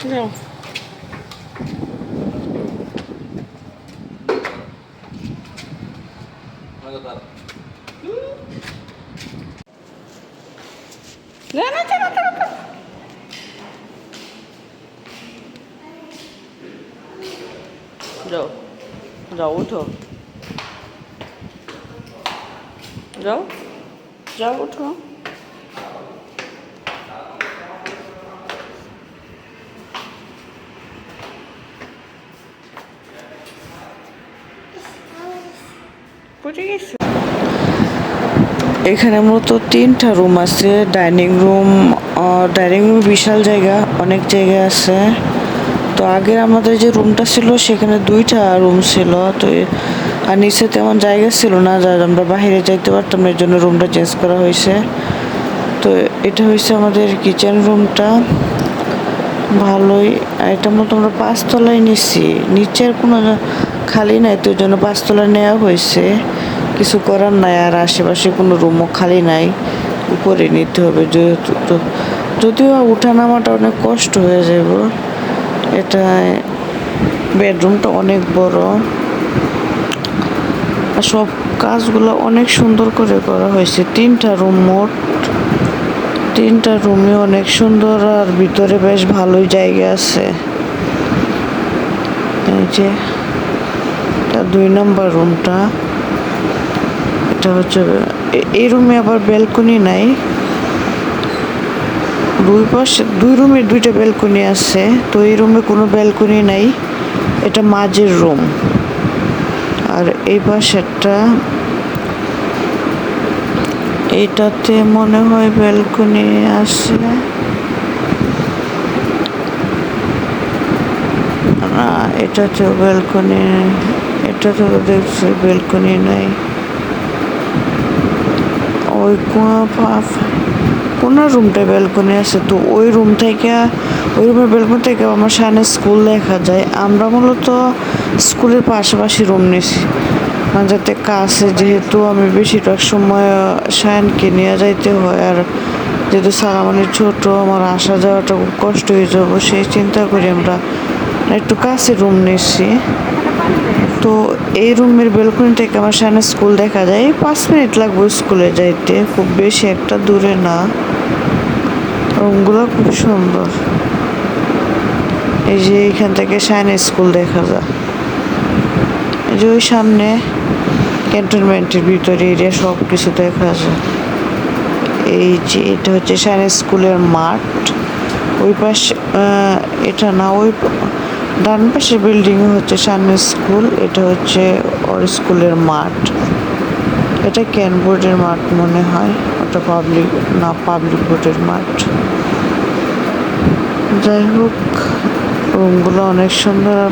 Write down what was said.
그냥. 나나 잡아 잡아 자, 자 오토. 자, 자 오토. এখানে মূলত তিনটা রুম আছে ডাইনিং রুম ডাইনিং রুম বিশাল জায়গা, অনেক জায়গা আছে। তো আগে আমাদের যে রুমটা ছিল, সেখানে দুইটা রুম ছিল। তো আর নিচে তেমন জায়গা ছিল না যার আমরা বাইরে যাইতে পারতাম না এর জন্য রুমটা চেঞ্জ করা হয়েছে। তো এটা হয়েছে আমাদের কিচেন রুমটা ভালোই। এটা মতো আমরা পাঁচতলায় নিচ্ছি নিচের কোনো খালি নাই তো জন্য পাঁচতলায় নেওয়া হয়েছে। কিছু করার নাই, আর আশেপাশে কোনো রুমও খালি নাই। উপরে নিতে হবে যেহেতু, তো যদিও উঠা নামাটা অনেক কষ্ট হয়ে যাব এটা বেডরুমটা অনেক বড়। আর সব কাজগুলো অনেক সুন্দর করে করা হয়েছে। তিনটা রুম মোট। তিনটা রুমে অনেক সুন্দর আর ভিতরে বেশ ভালোই জায়গা আছে। এই যে দুই নম্বর রুমটা। এটা হচ্ছে এই রুমে আবার ব্যালকনি নাই। দুই পাশে, দুই রুমে দুইটা ব্যালকনি আছে, তো এই রুমে কোনো ব্যালকনি নাই। এটা মাঝের রুম। আর এই পাশেরটা এটাতে মনে হয় ব্যালকনি আছে। না এটাতেও ব্যালকনি এটাতেও দেখছি ব্যালকনি নাই। ওই কোন রুমটা ব্যালকনি আছে? তো ওই রুম থেকে ওই রুমের ব্যালকনি থেকে আমার সামনে স্কুল দেখা যায়। আমরা মূলত স্কুলের পাশাপাশি রুম নিছি। যাতে কাছে যেহেতু আমি বেশিরভাগ সময় শায়নকে নিয়ে যাইতে হয়, আর যেহেতু সারামানি ছোট, আমার আসা যাওয়াটা খুব কষ্ট হয়ে যাব সেই চিন্তা করে আমরা একটু কাছে রুম নিচ্ছি তো এই রুমের বেলকনি থেকে আমার সামনে স্কুল দেখা যায় পাঁচ মিনিট লাগবে স্কুলে যাইতে, খুব বেশি একটা দূরে না। রুমগুলো খুব সুন্দর। এই যে এখান থেকে সাইন স্কুল দেখা যায়। যে ওই সামনে ক্যান্টনমেন্টের ভিতরে এরিয়া সব কিছু দেখা যায়। এই যে এটা হচ্ছে সাইন স্কুলের মাঠ। ওই পাশে এটা না, ওই ডান পাশে বিল্ডিং হচ্ছে সামনে স্কুল, এটা হচ্ছে ওর স্কুলের মাঠ। এটা ক্যান বোর্ডের মাঠ মনে হয়? ওটা পাবলিক না পাবলিক বোর্ডের মাঠ। যাই হোক রুমগুলো অনেক সুন্দর।